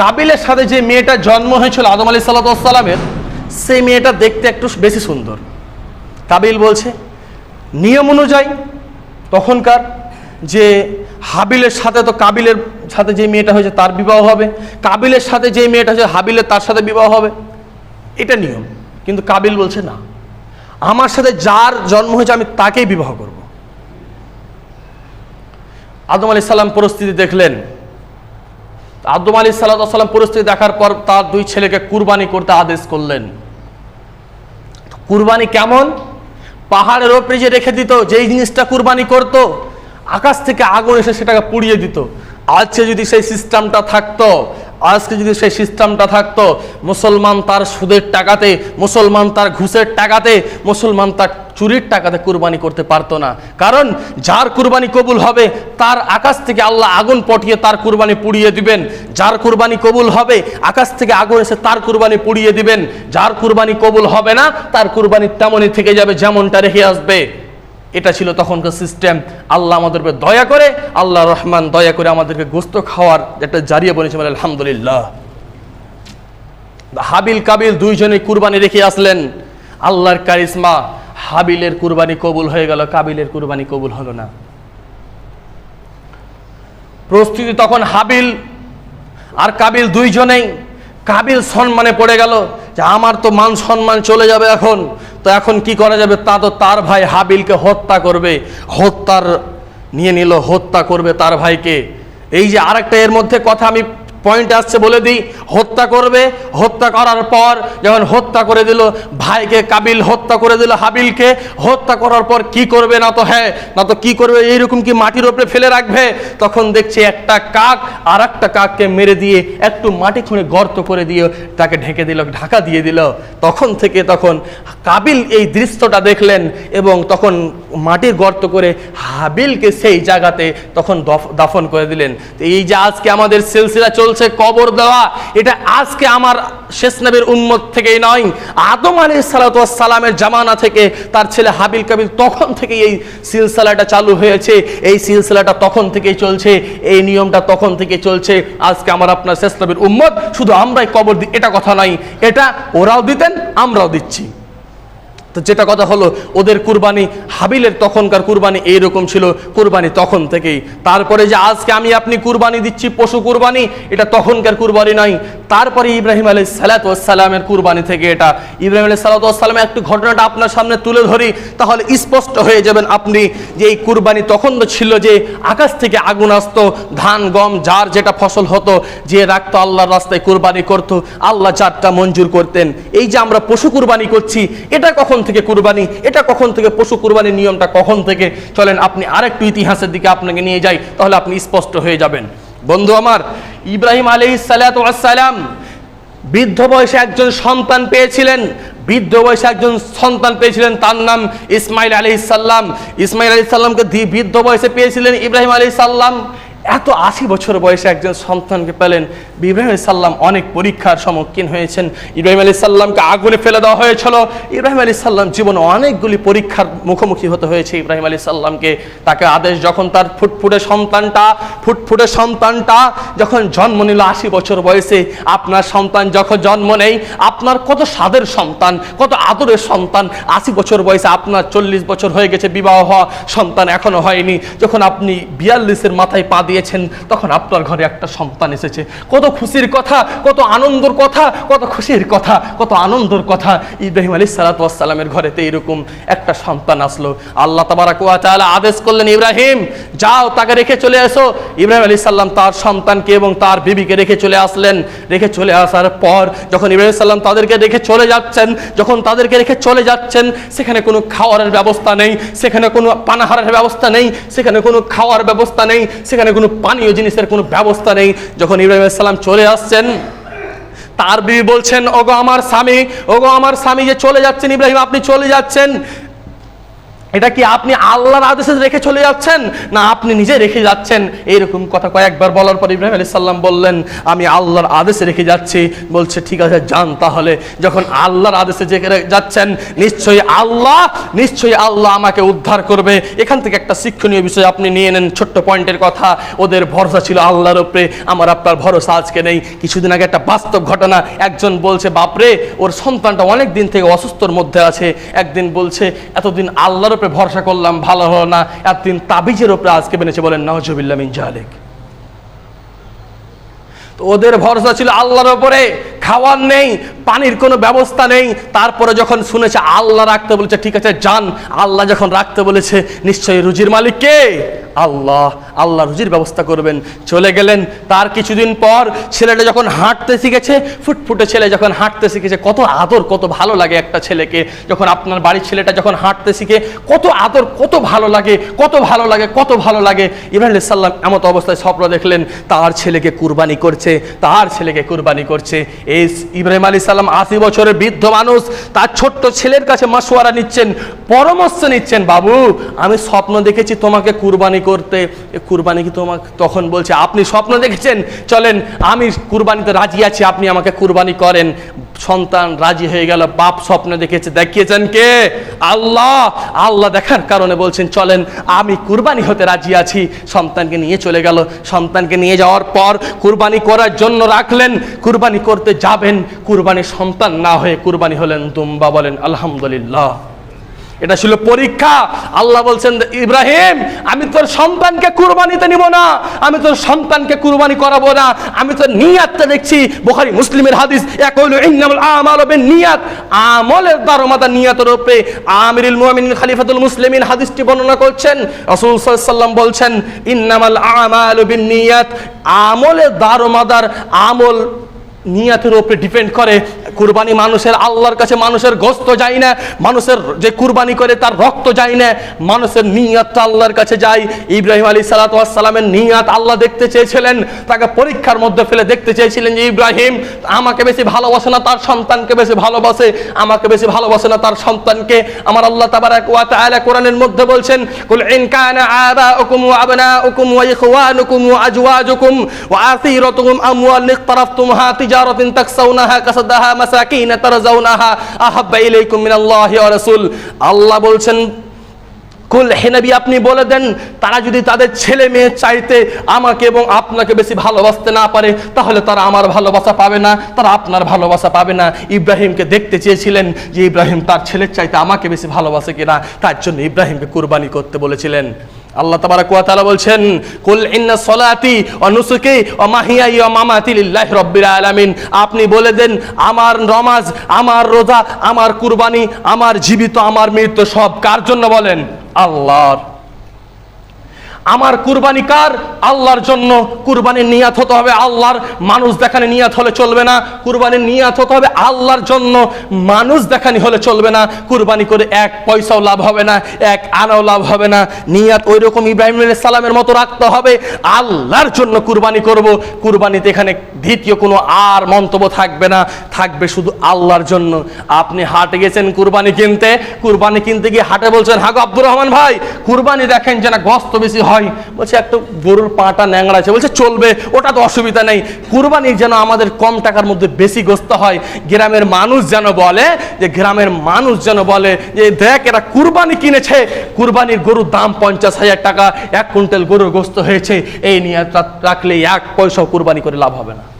কাবিলের সাথে যে মেয়েটা জন্ম হয়েছিল আদম আলী সাল্লাতামের সেই মেয়েটা দেখতে একটু বেশি সুন্দর। কাবিল বলছে, নিয়ম অনুযায়ী তখনকার যে হাবিলের সাথে তো কাবিলের সাথে যে মেয়েটা হয়েছে তার বিবাহ হবে, কাবিলের সাথে যে মেয়েটা হয়েছে হাবিলের তার সাথে বিবাহ হবে, এটা নিয়ম। কিন্তু কাবিল বলছে, না, আমার সাথে যার জন্ম হয়েছে আমি তাকেই বিবাহ করব। আদম আলি সাল্লাম পরিস্থিতি দেখলেন আদম আলী সাল্লাম পরিস্থিতি দেখার পর তার দুই ছেলেকে কুরবানি করতে আদেশ করলেন। কুরবানি কেমন? পাহাড়ের ওপরে যে রেখে দিত, যেই জিনিসটা কুরবানি করত, আকাশ থেকে আগুন এসে সেটাকে পুড়িয়ে দিত। আজকে যদি সেই সিস্টেমটা থাকতো আজকে যদি সেই সিস্টেমটা থাকতো, মুসলমান তার সুদের টাকাতে, মুসলমান তার ঘুষের টাকাতে, মুসলমান তার চুরির টাকাতে কুরবানি করতে পারতো না। কারণ যার কুরবানি কবুল হবে, তার আকাশ থেকে আল্লাহ আগুন পটিয়ে তার কুরবানি পুড়িয়ে দিবেন। যার কুরবানি কবুল হবে, আকাশ থেকে আগুন এসে তার কুরবানি পুড়িয়ে দিবেন। যার কুরবানি কবুল হবে না, তার কুরবানি তেমনই থেকে যাবে, যেমনটা রেখে আসবে। এটা ছিল তখনকার সিস্টেম আল্লাহ আমাদের উপর দয়া করে, আল্লাহ রহমান দয়া করে আমাদেরকে গোস্ত খাওয়ার একটা জারিয়ে বলেছে বলে আলহামদুলিল্লাহ। হাবিল কাবিল দুইজনে কুরবানি রেখে আসলেন। আল্লাহর কারিসমা হাবিলের কুরবানি কবুল হয়ে গেল, কাবিলের কুরবানি কবুল হলো না। প্রস্তুতি তখন হাবিল আর কাবিল দুইজনেই। কাবিল সম্মানে পড়ে গেল যে আমার তো মান সম্মান চলে যাবে এখন, তো এখন কি করা যাবে? তা তো তার ভাই হাবিলকে হত্যা করবে। হত্যার নিয়ে নিল, হত্যা করবে তার ভাইকে। এই যে আরেকটা এর মধ্যে কথা আমি পয়েন্ট আসছে বলে দিই, হত্যা করবে। হত্যা করার পর যখন হত্যা করে দিল, ভাইকে কাবিল হত্যা করে দিল হাবিলকে, হত্যা করার পর কি করবে? না তো হ্যাঁ না তো কি করবে? এইরকম কি মাটির ওপরে ফেলে রাখবে? তখন দেখছি একটা কাক আর একটা কাককে মেরে দিয়ে একটু মাটি খুঁড়ে গর্ত করে দিয়ে তাকে ঢেকে দিল, ঢাকা দিয়ে দিল। তখন থেকে তখন কাবিল এই দৃশ্যটা দেখলেন এবং তখন মাটির গর্ত করে হাবিলকে সেই জায়গাতে তখন দফ- দাফন করে দিলেন। তো এই যে আজকে আমাদের সিলসিলা চলছে কবর দেওয়া, এটা আজকে আমার শেষ নবীর উম্মত থেকেই নয়। আদম আলী সালামের জামানা থেকে তার ছেলে হাবিল কাবিল তখন থেকে এই সিলসিলাটা চালু হয়েছে। এই সিলসিলাটা তখন থেকেই চলছে, এই নিয়মটা তখন থেকে চলছে। আজকে আমার আপনার শেষ নবীর উম্মত, শুধু আমরাই কবর দিই এটা কথা নয়, এটা ওরাও দিতেন, আমরাও দিচ্ছি। তো যেটা কথা হলো, ওদের কুরবানি হাবিলের তখনকার কুরবানি এইরকম ছিল। কুরবানি তখন থেকেই। তারপরে যে আজকে আমি আপনি কুরবানি দিচ্ছি, পশু কুরবানি, এটা তখনকার কুরবানি নয়। তারপরে ইব্রাহিম আলাই সালাতামের কুরবানি থেকে এটা ইব্রাহিম আলাই সালাতামের একটু ঘটনাটা আপনার সামনে তুলে ধরি, তাহলে স্পষ্ট হয়ে যাবেন আপনি যে এই কুরবানি তখন তো ছিল যে আকাশ থেকে আগুন আসতো, ধান, গম যার যেটা ফসল হতো, যে রাখতো আল্লাহর রাস্তায় কুরবানি করতো, আল্লাহ চারটা মঞ্জুর করতেন। এই যে আমরা পশু কুরবানি করছি, এটা কখন থেকে কুরবানি? এটা কখন থেকে পশু কুরবানির নিয়মটা কখন থেকে? চলেন আপনি আরেকটু ইতিহাসের দিকে আপনাকে নিয়ে যাই, তাহলে আপনি স্পষ্ট হয়ে যাবেন। বন্ধু আমার, ইব্রাহিম আলী সালাম বৃদ্ধ বয়সে একজন সন্তান পেয়েছিলেন, বৃদ্ধ বয়সে একজন সন্তান পেয়েছিলেন, তার নাম ইসমাইল আলি সাল্লাম ইসমাইল আলি সাল্লামকে বৃদ্ধ বয়সে পেয়েছিলেন ইব্রাহিম আলী সাল্লাম এত আশি বছর বয়সে একজন সন্তানকে পেলেন। ইব্রাহিম সাল্লাম অনেক পরীক্ষার সম্মুখীন হয়েছেন। ইব্রাহিম আলী সাল্লামকে আগুনে ফেলে দেওয়া হয়েছিল। ইব্রাহিম আলী সাল্লাম জীবনে অনেকগুলি পরীক্ষার মুখোমুখি হতে হয়েছে ইব্রাহিম আলী সাল্লামকে তাকে আদেশ যখন তার ফুটফুটে সন্তানটা ফুটফুটে সন্তানটা যখন জন্ম নিল আশি বছর বয়সে, আপনার সন্তান যখন জন্ম নেই, আপনার কত স্বাদের সন্তান, কত আদরের সন্তান, আশি বছর বয়সে আপনার চল্লিশ বছর হয়ে গেছে বিবাহ হওয়া সন্তান এখনও হয়নি। যখন আপনি বিয়াল্লিশের মাথায় পা দিয়েছেন তখন আপনার ঘরে একটা সন্তান এসেছে। কত খুশির কথা, কত আনন্দর কথা, কত খুশির কথা, কত আনন্দর কথা। ইব্রাহিম আলী সালাতামের ঘরেতে এরকম একটা সন্তান আসলো। আল্লাহ তাবারাক ওয়া তাআলা আদেশ করলেন, ইব্রাহিম, যাও তাকে রেখে চলে এসো। ইব্রাহিম আলী সাল্লাম তার সন্তানকে এবং তার বিবিকে রেখে চলে আসলেন। রেখে চলে আসার পর যখন ইব্রাহিম সাল্লাম তাদেরকে রেখে চলে যাচ্ছেন, যখন তাদেরকে রেখে চলে যাচ্ছেন, সেখানে কোনো খাওয়ারের ব্যবস্থা নেই, সেখানে কোনো পানাহারের ব্যবস্থা নেই, সেখানে কোনো খাওয়ার ব্যবস্থা নেই, সেখানে কোনো পানীয় জিনিসের কোনো ব্যবস্থা নেই। যখন ইব্রাহিম সালাম চলে আসছেন, তার বিবি বলছেন, ওগো আমার স্বামী, ওগো আমার স্বামী যে চলে যাচ্ছেন, ইব্রাহিম আপনি চলে যাচ্ছেন। এটা কি আপনি আল্লাহর আদেশে রেখে চলে যাচ্ছেন? না, আপনি নিজে রেখে যাচ্ছেন। এইরকম কথা কয়েকবার বলার পর ইব্রাহিম আলী সাল্লাম বললেন, আমি আল্লাহর আদেশে রেখে যাচ্ছি। বলছে, ঠিক আছে, যান তাহলে। যখন আল্লাহর আদেশে যে যাচ্ছেন, নিশ্চয়ই আল্লাহ নিশ্চয়ই আল্লাহ আমাকে উদ্ধার করবে। এখান থেকে একটা শিক্ষণীয় বিষয় আপনি নিয়ে নেন, ছোট্ট পয়েন্টের কথা। ওদের ভরসা ছিল আল্লাহর উপরে। আমার আপনার ভরসা আজকে নেই। কিছুদিন আগে একটা বাস্তব ঘটনা। একজন বলছে, বাপরে, ওর সন্তানটা অনেক দিন থেকে অসুস্থর মধ্যে আছে। একদিন বলছে, এতদিন আল্লাহর উপরে ভরসা করলাম, ভালো হলো না। এতদিন তাবিজের উপরে আজকে বেনেছে বলেন নজবিল্লা মিন জালেক ওদের ভরসা ছিল আল্লাহর উপরে। খাওয়ার নেই, পানির কোনো ব্যবস্থা নেই। তারপরে যখন শুনেছে, আল্লাহ রাখতে বলেছে, ঠিক আছে, যান। আল্লাহ যখন রাখতে বলেছে, নিশ্চয়ই রুজির মালিক কে? আল্লাহ আল্লাহ রুজির ব্যবস্থা করবেন। চলে গেলেন। তার কিছুদিন পর ছেলেটা যখন হাঁটতে শিখেছে, ফুটফুটে ছেলে যখন হাঁটতে শিখেছে, কত আদর, কত ভালো লাগে একটা ছেলেকে। যখন আপনার বাড়ির ছেলেটা যখন হাঁটতে শিখে, কত আদর, কত ভালো লাগে, কত ভালো লাগে, কত ভালো লাগে। ইব্রাহিম সাল্লাম এমত অবস্থায় স্বপ্ন দেখলেন, তার ছেলেকে কুরবানি করছে, তার ছেলেকে কুরবানি করছে। এই ইব্রাহিম আলী সাল্লাম আশি বছরের বৃদ্ধ মানুষ, তার ছোট্ট ছেলের কাছে মাসোয়ারা নিচ্ছেন, পরামর্শ নিচ্ছেন, বাবু, আমি স্বপ্ন দেখেছি তোমাকে কুরবানি করতে। কুরবানি কি তোমাকে তখন বলছে, আপনি স্বপ্ন দেখেছেন? চলেন, আমি কুরবানিতে রাজি আছি, আপনি আমাকে কুরবানি করেন। সন্তান রাজি হয়ে গেল, বাপ স্বপ্ন দেখেছে, দেখিয়েছেন কে? আল্লাহ। আল্লাহ দেখার কারণে বলছেন, চলেন, আমি কুরবানি হতে রাজি আছি। সন্তানকে নিয়ে চলে গেল। সন্তানকে নিয়ে যাওয়ার পর কুরবানি করার জন্য রাখলেন। কুরবানি করতে যাবেন কুরবানির সন্তান না হয়ে কুরবানি হলেন দুম্বা বলেন, আলহামদুলিল্লাহ। এটা ছিল পরীক্ষা। আল্লাহ বলছেন, ইব্রাহিম, আমি তোর সন্তানকে কুরবানিতে নিব না, আমি তোর সন্তানকে কুরবানি করাবো না, আমি তোর নিয়াতটা দেখছি। বুখারী, মুসলিমের হাদিস এক হইল ইন্নামুল আমাল বিন নিয়াত। আমলের দারমাদা নিয়াতের রূপে আমিরুল মুমিনিন খলিফাতুল মুসলিমিন হাদিসটি বর্ণনা করছেন। রাসূল সাল্লাল্লাহু বলছেন, ইন্নামাল আমালু বিন নিয়াত। আমলের দারমাদার আমল নিয়াতের উপরে ডিপেন্ড করে। কুরবানি মানুষের আল্লাহর কাছে মানুষের গোস্ত যায় না, মানুষের যে কুরবানি করে তার রক্ত যায় না। মানুষের নিয়াতটা আল্লাহর কাছে যায়। ইব্রাহিম আলী সালাতামের নিয়াত আল্লাহ দেখতে চেয়েছিলেন, তাকে পরীক্ষার মধ্যে ফেলে দেখতে চেয়েছিলেন যে, ইব্রাহিম, আমাকে বেশি ভালোবাসে না তার সন্তানকে বেশি ভালোবাসে, আমাকে বেশি ভালোবাসে না তার সন্তানকে। আমার আল্লাহ তাবারাক ওয়া তাআলা কোরআনের মধ্যে বলছেন, কুল ইন কানা আবাউকুম ওয়া আবনাউকুম ওয়া ইখওয়ানুকুম ওয়া আজওয়াজুকুম ওয়া আসীরাতুকুম আমওয়াল ইখতারাফতুমহা আল্লাহ বলছেন, কুল, হে নবী, আপনি বলে দেন, তারা যদি তাদের ছেলে মেয়ে চাইতে আমাকে এবং আপনাকে বেশি ভালোবাসতে না পারে, তাহলে তারা আমার ভালোবাসা পাবে না, তারা আপনার ভালোবাসা পাবে না। ইব্রাহিমকে দেখতে চেয়েছিলেন যে ইব্রাহিম তার ছেলের চাইতে আমাকে বেশি ভালোবাসে কিনা, তার জন্য ইব্রাহিমকে কুরবানি করতে বলেছিলেন। আল্লাহ তাবারাক ওয়া তাআলা বলছেন, কুল ইন্না সলাতি ওয়া নুসুকি ওয়া মাহিয়া ওয়া মামাতি লিল্লাহি রাব্বিল আলামিন। আপনি বলে দেন, আমার নমাজ, আমার রোজা, আমার কুরবানি, আমার জীবিত, আমার মৃত্যু সব কার জন্য বলেন? আল্লাহর আমার কুরবানি কার? আল্লাহর জন্য কুরবানির নিয়াত হতে হবে আল্লাহর। মানুষ দেখানি নিয়াত হলে চলবে না। কুরবানির নিয়াত হতে হবে আল্লাহর জন্য। মানুষ দেখানি হলে চলবে না। কুরবানি করে এক পয়সাও লাভ হবে না, এক আনাও লাভ হবে না। নিয়াত ওই রকম ইব্রাহিম সালামের মতো রাখতে হবে। আল্লাহর জন্য কুরবানি করব। কুরবানিতে এখানে দ্বিতীয় কোনো আর মন্তব্য থাকবে না। থাকবে শুধু আল্লাহর জন্য। আপনি হাটে গেছেন কুরবানি কিনতে। কুরবানি কিনতে গিয়ে হাটে বলছেন, হাগো আব্দুর রহমান ভাই, কুরবানি দেখেন যে না গস্ত বেশি হয়। বলছে, একটু গরুর পাটা ন্যাংড়া আছে। বলছে, চলবে, ওটা তো অসুবিধা নেই। কুরবানি যেন আমাদের কম টাকার মধ্যে বেশি গোস্ত হয়, গ্রামের মানুষ যেন বলে, যে গ্রামের মানুষ যেন বলে, যে দেখ, এরা কুরবানি কিনেছে। কুরবানির গরুর দাম পঞ্চাশ হাজার টাকা, এক কুইন্টাল গরুর গোস্ত হয়েছে। এই নিয়ে রাখলে এক পয়সাও কুরবানি করে লাভ হবে না।